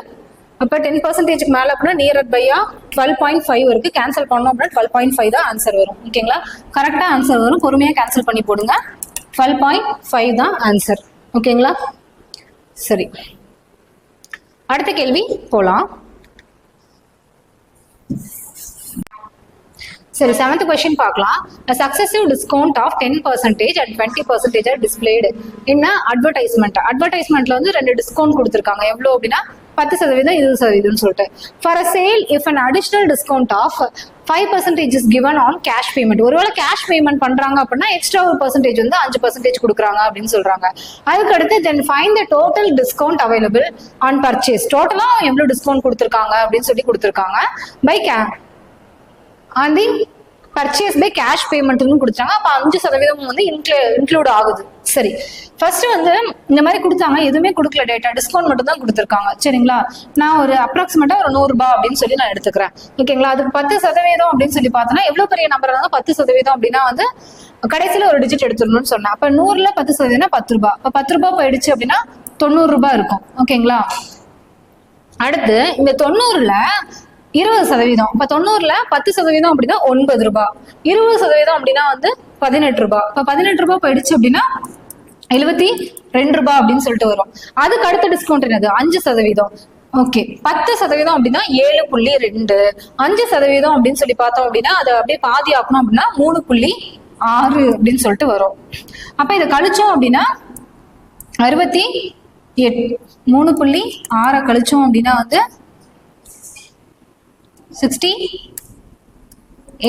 அப்போ டென் பர்சன்டேஜ்க்கு மேலே அப்படின்னா நியர் பையா டுவெல் பாயிண்ட் ஃபைவ் இருக்கு. கேன்சல் பண்ணோம் அப்படின்னா டுவெல் பாயிண்ட் ஃபைவ் தான் ஆன்சர் வரும். ஓகேங்களா கரெக்டாக ஆன்சர் வரும். பொறுமையாக கேன்சல் பண்ணி போடுங்க. டுவெல் பாயிண்ட் ஃபைவ் தான் ஆன்சர் ஓகேங்களா சரி. அடுத்த கேள்வி போகலாம் சரி செவன்த் கொஸ்டின் பார்க்கலாம். Successive discount of ten percentage and twenty percentage are displayed என்ன அட்வர்டைஸ்மெண்ட் அட்வர்டைஸ்மெண்ட்ல வந்து ரெண்டு டிஸ்கவுண்ட் கொடுத்துருக்காங்க. எவ்வளோ அப்படின்னா பத்து சதவீதம் இருபது சதவீதம்னு சொல்லிட்டு. For a sale if an additional discount of five percentage is given on cash payment ஒருவேளை கேஷ் பேமெண்ட் பண்றாங்க அப்படின்னா எக்ஸ்ட்ரா ஒரு பர்சன்டேஜ் வந்து அஞ்சு பர்சன்டேஜ் கொடுக்குறாங்க அப்படின்னு சொல்றாங்க. அதுக்கடுத்து then find the total discount available on purchase டோட்டலா எவ்வளவு டிஸ்கவுண்ட் கொடுத்துருக்காங்க அப்படின்னு சொல்லி கொடுத்துருக்காங்க. By K on the purchase by cash பேமெண்ட்னு கொடுத்தாங்க. அப்போ அஞ்சு சதவீதம் வந்து இன்க்ளூ இன்க்ளூட் ஆகுது. சரி. ஃபர்ஸ்ட் வந்து இந்த மாதிரி கொடுத்தாங்க. எதுவுமே கொடுக்கல டேட்டா டிஸ்கவுண்ட் மட்டும் தான் கொடுத்துருக்காங்க. சரிங்களா? நான் ஒரு அப்ராக்சிமேட்டா ஒரு நூறுரூபா அப்படின்னு சொல்லி நான் எடுத்துக்கிறேன். ஓகேங்களா அதுக்கு பத்து சதவீதம் அப்படின்னு சொல்லி பார்த்தோன்னா எவ்வளோ பெரிய நம்பர் இருந்தாலும் பத்து சதவீதம் அப்படின்னா வந்து கடைசியில் ஒரு டிஜிட் எடுத்துடணும்னு சொன்னேன். அப்போ நூறுல பத்து சதவீதம் பத்து ரூபாய். அப்போ பத்து ரூபாய் போயிடுச்சு அப்படின்னா தொண்ணூறு ரூபாய் இருக்கும். ஓகேங்களா அடுத்து இந்த தொண்ணூறுல இருபது சதவீதம். இப்ப தொண்ணூறுல பத்து சதவீதம் அப்படின்னா ஒன்பது ரூபாய் இருபது சதவீதம் அப்படின்னா வந்து பதினெட்டு ரூபாய் இப்ப பதினெட்டு ரூபாய் போயிடுச்சு அப்படின்னா எழுபத்தி ரெண்டு ரூபாய் அப்படின்னு சொல்லிட்டு வரும். அதுக்கு அடுத்த டிஸ்கவுண்ட் என்னது? அஞ்சு சதவீதம். ஓகே பத்து சதவீதம் அப்படின்னா ஏழு புள்ளி ரெண்டு. அஞ்சு சதவீதம் அப்படின்னு சொல்லி பார்த்தோம் அப்படின்னா அதை அப்படியே பாதி ஆக்கணும் அப்படின்னா மூணு புள்ளி ஆறு அப்படின்னு சொல்லிட்டு வரும். அப்ப இதை கழிச்சோம் அப்படின்னா அறுபத்தி எட் மூணு புள்ளி ஆறை கழிச்சோம் அப்படின்னா வந்து சிக்ஸ்டி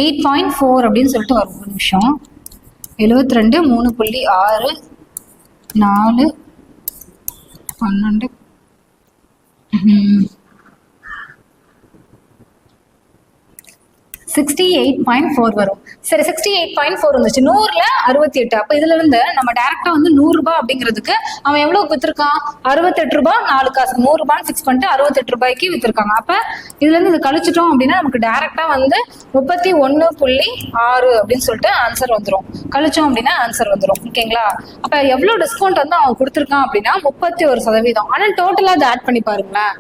எயிட் பாயிண்ட் ஃபோர் அப்படின்னு சொல்லிட்டு வரும் ஒரு நிமிஷம். எழுபத்தி ரெண்டு மூணு புள்ளி ஆறு நாலு பன்னெண்டு. சிக்ஸ்டி எயிட் பாயிண்ட் ஃபோர் வரும். சரி சிக்ஸ்டி எயிட் பாயிண்ட் ஃபோர் வந்துச்சு நூறுல அறுபத்தி எட்டு. அப்போ இதுல இருந்து நம்ம டேரக்டா வந்து நூறு ரூபாய் அப்படிங்கிறதுக்கு அவன் எவ்வளவு வித்திருக்கான்? அறுபத்தெட்டு ரூபாய் நாலு காசு. நூறு ரூபான்னு ஃபிக்ஸ் பண்ணிட்டு அறுபத்தெட்டு ரூபாய்க்கு வித்திருக்காங்க. அப்ப இதுல இருந்து இது கழிச்சிட்டோம் அப்படின்னா நமக்கு டேரக்டா வந்து முப்பத்தி ஒன்னு புள்ளி ஆறு அப்படின்னு சொல்லிட்டு ஆன்சர் வந்துடும் கழிச்சோம் அப்படின்னா ஆன்சர் வந்துடும் ஓகேங்களா அப்ப எவ்வளவு டிஸ்கவுண்ட் வந்து அவன் கொடுத்துருக்கான் அப்படின்னா முப்பத்தி ஒரு சதவீதம். ஆனா டோட்டலா அதை ஆட் பண்ணி பாருங்களேன்.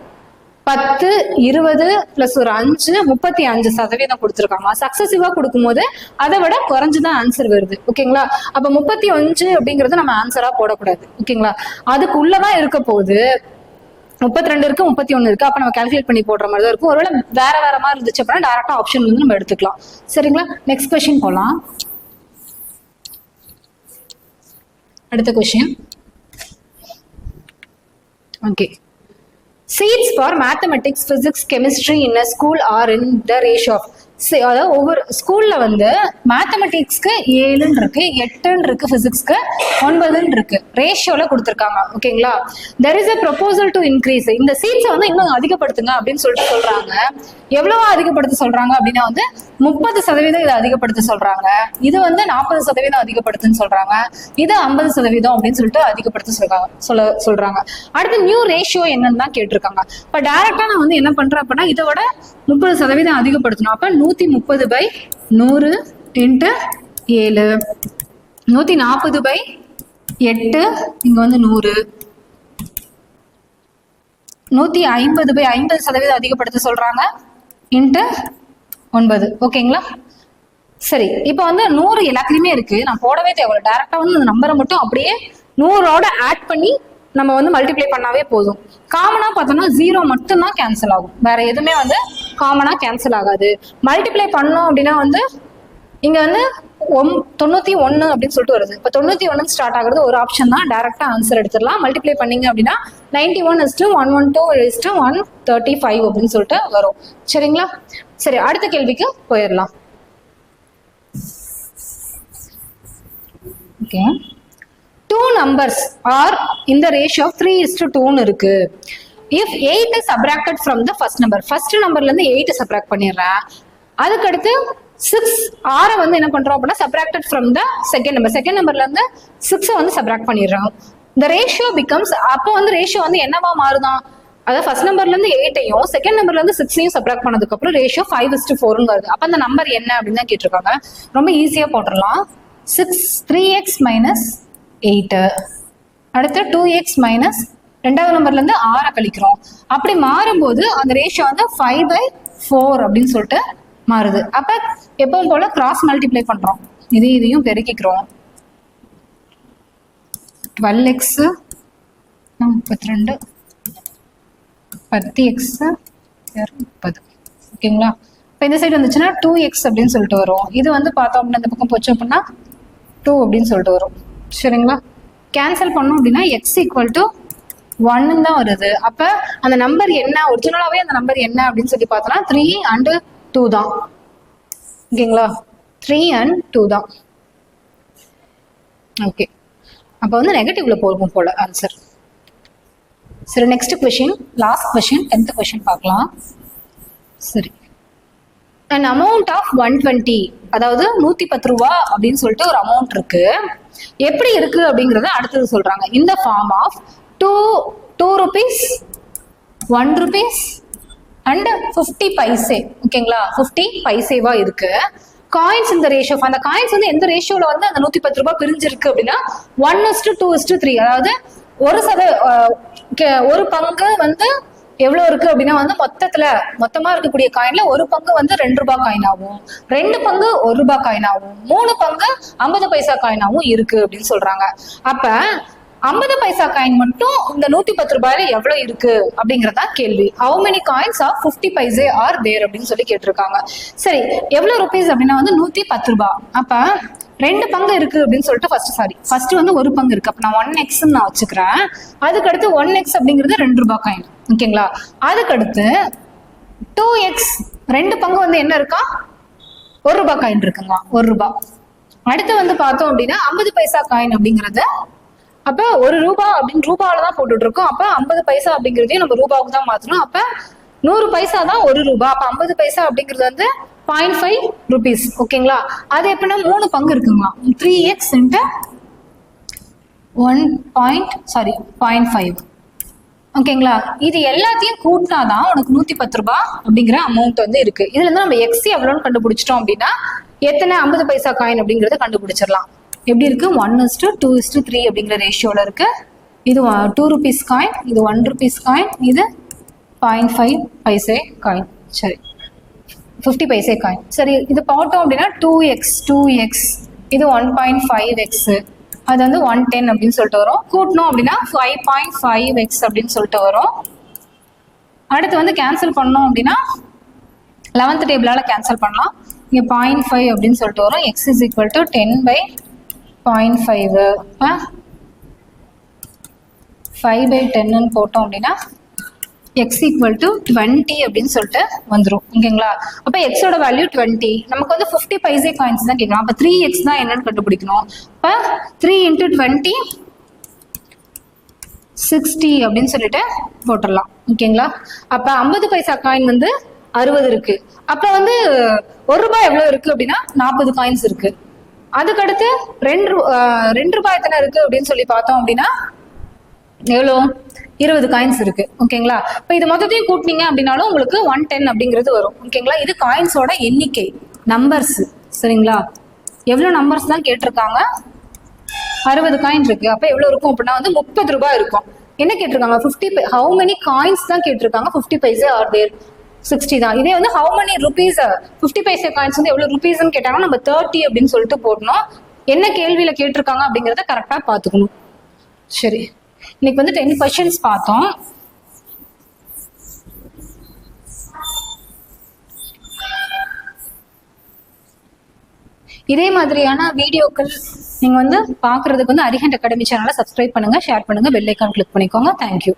பத்து இருபது பிளஸ் ஒரு அஞ்சு முப்பத்தி அஞ்சு சதவீதம் கொடுத்துருக்காங்க. சக்சசிவா கொடுக்கும்போது அதை விட குறைஞ்சுதான் ஆன்சர் வருது. ஓகேங்களா அப்ப முப்பத்தி அஞ்சு அப்படிங்கறது நம்ம ஆன்சரா போடக்கூடாது. ஓகேங்களா அதுக்குள்ளதான் இருக்க போகுது. முப்பத்தி ரெண்டு இருக்கு முப்பத்தி ஒன்னு இருக்கு. அப்ப நம்ம கால்குலேட் பண்ணி போடுற மாதிரி தான் இருக்கும். ஒருவேளை வேற வேற மாதிரி இருந்துச்சு அப்படின்னா டேரக்டா ஆப்ஷன் வந்து நம்ம எடுத்துக்கலாம். சரிங்களா? நெக்ஸ்ட் கொஸ்டின் போலாம். அடுத்த question okay seats for mathematics physics chemistry in a school are in the ratio of அதாவது ஒவ்வொரு ஸ்கூல்ல வந்து மேத்தமெட்டிக்ஸ்க்கு ஏழுன்னு இருக்கு எட்டுன்னு இருக்கு பிசிக்ஸ்க்கு ஒன்பதுன்னு இருக்கு. ரேஷியோல கொடுத்துருக்காங்க ஓகேங்களா there is a proposal to increase இந்த சீட்ஸை வந்து இன்னும் அதிகப்படுத்துங்க அப்படின்னு சொல்லிட்டு சொல்றாங்க. எவ்வளவு அதிகப்படுத்த சொல்றாங்க அப்படின்னா வந்து முப்பது சதவீதம் இதை அதிகப்படுத்த சொல்றாங்க. இது வந்து நாற்பது சதவீதம் அதிகப்படுத்துன்னு சொல்றாங்க. இது ஐம்பது சதவீதம் அப்படின்னு சொல்லிட்டு அதிகப்படுத்த சொல்றாங்க சொல்ல சொல்றாங்க. அடுத்து நியூ ரேஷியோ என்னன்னு தான் கேட்டிருக்காங்க. இப்ப டைரக்டா நான் வந்து என்ன பண்றேன் அப்படின்னா இதை விட முப்பது சதவீதம் அதிகப்படுத்தணும். அப்போ நூற்றி முப்பது பை நூறு இன்ட்டு ஏழு. நூற்றி நாற்பது பை எட்டு இங்கே வந்து நூறு. நூற்றி ஐம்பது பை ஐம்பது சதவீதம் அதிகப்படுத்த சொல்கிறாங்க இன்ட்டு ஒன்பது. ஓகேங்களா? சரி இப்போ வந்து நூறு எல்லாத்துலேயுமே இருக்குது நான் போடவே தேவையில்ல. டேரெக்டாக வந்து அந்த நம்பரை மட்டும் அப்படியே நூறோட ஆட் பண்ணி நம்ம வந்து மல்டிப்ளை பண்ணாவே போதும். காமனாக பார்த்தோம்னா ஜீரோ மட்டும்தான் கேன்சல் ஆகும். வேற எதுவுமே வந்து காமனாக கேன்சல் ஆகாது. மல்டிப்ளை பண்ணோம் அப்படின்னா வந்து இங்கே வந்து ஒம் தொண்ணூற்றி ஒன்று அப்படின்னு சொல்லிட்டு வருது. இப்போ தொண்ணூற்றி ஒன்று ஸ்டார்ட் ஆகுறது ஒரு ஆப்ஷன் தான். டேரெக்டாக ஆன்சர் எடுத்துடலாம். மல்டிப்ளை பண்ணீங்க அப்படின்னா ninety one is to one one two is to one thirty five அப்படின்னு சொல்லிட்டு வரும். சரிங்களா? சரி அடுத்த கேள்விக்கு போயிடலாம். ஓகே டூ நம்பர்ஸ் ஆர் இந்த ratio of three is to டூன்னு இருக்கு. If eight is subtracted from the first number first நம்பர்ல இருந்து எயிட் சப்ராக்ட் பண்ணிடுறேன். அதுக்கடுத்து சிக்ஸ் ஆரை வந்து என்ன பண்றோம் அப்படின்னா subtracted from the second number second நம்பர்ல இருந்து சிக்ஸை வந்து சப்ராக்ட் பண்ணிடுறோம். இந்த ரேஷியோ பிகம்ஸ் அப்போ வந்து ரேஷியோ வந்து என்னவா மாறுதான்? அதாவது ஃபர்ஸ்ட் நம்பர்ல இருந்து எயிட்டையும் செகண்ட் நம்பர்ல இருந்து சிக்ஸையும் சப்ராக்ட் பண்ணதுக்கு அப்புறம் ரேஷியோ ஃபைவ் இஸ்ட் ஃபோர்னு வருது. அப்ப அந்த நம்பர் என்ன அப்படின்னு தான் கேட்டிருக்காங்க. ரொம்ப ஈஸியா போட்டுடலாம். Six three x minus eight அடுத்து டூ எக்ஸ் மைனஸ் ரெண்டாவது நம்பர்லேருந்து ஆறை கழிக்கிறோம். அப்படி மாறும்போது அந்த ரேஷியோ வந்து ஃபைவ் பை ஃபோர் அப்படின்னு சொல்லிட்டு மாறுது. அப்போ எப்பவும் போல் கிராஸ் மல்டிப்ளை பண்ணுறோம் இதையும் இதையும் பெருக்கிக்கிறோம். டுவெல் எக்ஸு முப்பத்தி ரெண்டு பத்து எக்ஸு முப்பது ஓகேங்களா? இப்போ இந்த சைடு வந்துச்சுன்னா டூ எக்ஸ் அப்படின்னு சொல்லிட்டு வரும். இது வந்து பார்த்தோம் அப்படின்னா இந்த பக்கம் போச்சு அப்படின்னா டூ அப்படின்னு சொல்லிட்டு வரும். சரிங்களா? கேன்சல் பண்ணோம் அப்படின்னா எக்ஸ் ஈக்குவல் டு ஒன்னு தான் வருது. அப்போ அந்த நம்பர் என்ன? ஒரிஜினலாகவே அந்த நம்பர் என்ன அப்படின்னு சொல்லி பார்த்தோம்னா த்ரீ அண்டு டூ தான். ஓகேங்களா? த்ரீ அண்ட் டூ தான். ஓகே அப்போ வந்து நெகட்டிவ்ல போகும் போல ஆன்சர் சரி next question last question tenth question பார்க்கலாம். சரி. And amount of one twenty அதாவது நூற்றி பத்து ரூபா அப்படின்னு சொல்லிட்டு ஒரு அமௌண்ட் இருக்குது எப்படி இருக்கு அப்படிங்கறத அடுத்தது சொல்றாங்க. இந்த form of two two rupees one rupees and fifty paise ஓகேங்களா ஃபிஃப்டி பைசேவா இருக்கு. காயின்ஸ் இந்த ரேஷியோ அந்த காயின்ஸ் வந்து எந்த ரேஷியோல வந்து அந்த நூத்தி பத்து ரூபாய் பிரிஞ்சிருக்கு அப்படின்னா one is to two is to three அதாவது ஒரு சத கே- ஒரு பங்கு வந்து எவ்வளவு இருக்கு அப்படின்னா வந்து மொத்தத்துல மொத்தமா இருக்கக்கூடிய காயின்ல ஒரு பங்கு வந்து ரெண்டு ரூபாய் காயின் ஆகும். ரெண்டு பங்கு ஒரு ரூபாய் காயின் ஆகும். மூணு பங்கு ஐம்பது பைசா காயினாவும் இருக்கு அப்படின்னு சொல்றாங்க. அப்ப ஐம்பது பைசா காயின் மட்டும் இந்த நூத்தி பத்து ரூபாயில எவ்வளவு இருக்கு அப்படிங்கறதா கேள்வி. How many coins are fifty paise are there அப்படின்னு சொல்லி கேட்டிருக்காங்க. சரி எவ்வளவு ருபீஸ் அப்படின்னா வந்து நூத்தி பத்து ரூபாய் அப்ப ரெண்டு பங்கு இருக்கு அப்படின்னு சொல்லிட்டு ஃபர்ஸ்ட் சாரி ஃபர்ஸ்ட் வந்து ஒரு பங்கு இருக்கு. அப்ப நான் ஒன் எக்ஸ் நான் வச்சுக்கிறேன். அதுக்கடுத்து ஒன் எக்ஸ் அப்படிங்கிறது ரெண்டு ரூபாய் காயின் ஓகேங்களா அதுக்கடுத்து டூ எக்ஸ் ரெண்டு பங்கு வந்து என்ன இருக்கா? ஒரு ரூபாய் காயின் இருக்குங்களா ஒரு ரூபாய் அடுத்து வந்து பார்த்தோம் அப்படின்னா ஐம்பது பைசா காயின் அப்படிங்கிறது. அப்ப ஒரு ரூபா அப்படின்னு ரூபாவில தான் போட்டுட்டு இருக்கோம் அப்ப ஐம்பது பைசா அப்படிங்கிறதையும் நம்ம ரூபாவுக்கு தான் மாத்தணும். அப்ப நூறு பைசா தான் ஒரு ரூபாய் அப்ப ஐம்பது பைசா அப்படிங்கிறது வந்து பாயிண்ட் ஃபைவ் ருபீஸ் ஓகேங்களா அது எப்படின்னா மூணு பங்கு இருக்குங்களா three x into one point sorry point five ஓகேங்களா இது எல்லாத்தையும் கூட்டினா தான் உனக்கு நூத்தி பத்து ரூபாய் அப்படிங்கிற அமௌண்ட் வந்து இருக்கு. இதுல இருந்து நம்ம எக்ஸி எவ்வளோன்னு கண்டுபிடிச்சிட்டோம் அப்படின்னா எத்தனை ஐம்பது பைசா காயின் அப்படிங்கிறத கண்டுபிடிச்சிடலாம். எப்படி இருக்கு? One is to two is to three அப்படிங்கிற ரேஷியோல இருக்கு. இது டூ ருபீஸ் காயின் இது ஒன் ருபீஸ் காயின் இது பாயிண்ட் ஃபைவ் பைசே காயின் சரி. ஃபிஃப்டி பைசே காயின் சரி இது பார்த்தோம் அப்படின்னா டூ எக்ஸ் டூ எக்ஸ் இது ஒன் பாயிண்ட் ஃபைவ் எக்ஸ் அது வந்து ஒன் டென் அப்படின்னு சொல்லிட்டு வரும். கூட்டணும் அப்படின்னா ஃபைவ் பாயிண்ட் ஃபைவ் எக்ஸ் அப்படின்னு சொல்லிட்டு வரும். அடுத்து வந்து கேன்சல் பண்ணோம் அப்படின்னா லெவன்த் டேபிளால் கேன்சல் பண்ணலாம். இங்கே பாயிண்ட் ஃபைவ் அப்படின்னு சொல்லிட்டு வரும். X is equal to ten by point five five by டென்னு போட்டோம் அப்படின்னா எக்ஸ் ஈக்குவல் டு டுவெண்ட்டி அப்படின்னு சொல்லிட்டு வந்துடும் ஓகேங்களா அப்போ எக்ஸோட வேல்யூ டுவெண்ட்டி நமக்கு வந்து ஃபிஃப்டி பைசே காயின்ஸ் தான் கேட்கணும். அப்போ த்ரீ எக்ஸ் தான் என்னன்னு கண்டுபிடிக்கணும். இப்போ த்ரீ இன்ட்டு டுவெண்ட்டி சிக்ஸ்டி அப்படின்னு சொல்லிட்டு போட்டுடலாம். ஓகேங்களா அப்போ ஐம்பது பைசா காயின் வந்து அறுபது இருக்கு. அப்போ வந்து ஒரு ரூபாய் எவ்வளோ இருக்கு அப்படின்னா நாற்பது காயின்ஸ் இருக்கு. அதுக்கடுத்து ரெண்டு ரூ- ரெண்டு ரூபாய் எத்தனை இருக்கு அப்படின்னு சொல்லி பார்த்தோம் அப்படின்னா எவ்வளோ இருபது காயின்ஸ் இருக்கு. ஓகேங்களா இப்போ இது மொத்தத்தையும் கூட்டினீங்க அப்படின்னாலும் உங்களுக்கு ஒன் டென் அப்படிங்கிறது வரும். ஓகேங்களா இது காயின்ஸோட எண்ணிக்கை நம்பர்ஸ் சரிங்களா? எவ்வளோ நம்பர்ஸ் தான் கேட்டிருக்காங்க? அறுபது காயின் இருக்கு. அப்போ எவ்வளோ இருக்கும்? அப்படின்னா வந்து முப்பது ரூபாய் இருக்கும். என்ன கேட்டிருக்காங்க? ஃபிஃப்டி ஹவு மெனி காயின்ஸ் தான் கேட்டிருக்காங்க? Fifty paise are there sixty தான். இதே வந்து how many rupees fifty paise coins வந்து எவ்வளோ ருபீஸ்ன்னு கேட்டாங்கன்னா நம்ம தேர்ட்டி அப்படின்னு சொல்லிட்டு போடணும். என்ன கேள்வியில கேட்டிருக்காங்க அப்படிங்கிறத கரெக்டாக பார்த்துக்கணும். சரி. இன்னைக்கு வந்து டென் கொஷின்ஸ் பார்த்தோம். இதே மாதிரியான வீடியோக்கள் நீங்கள் வந்து பார்க்குறதுக்கு வந்து அரிஹண்ட் அகாடமி சேனலை சப்ஸ்கிரைப் பண்ணுங்கள் ஷேர் பண்ணுங்கள் பெல் ஐக்கான் கிளிக் பண்ணிக்கோங்க. Thank you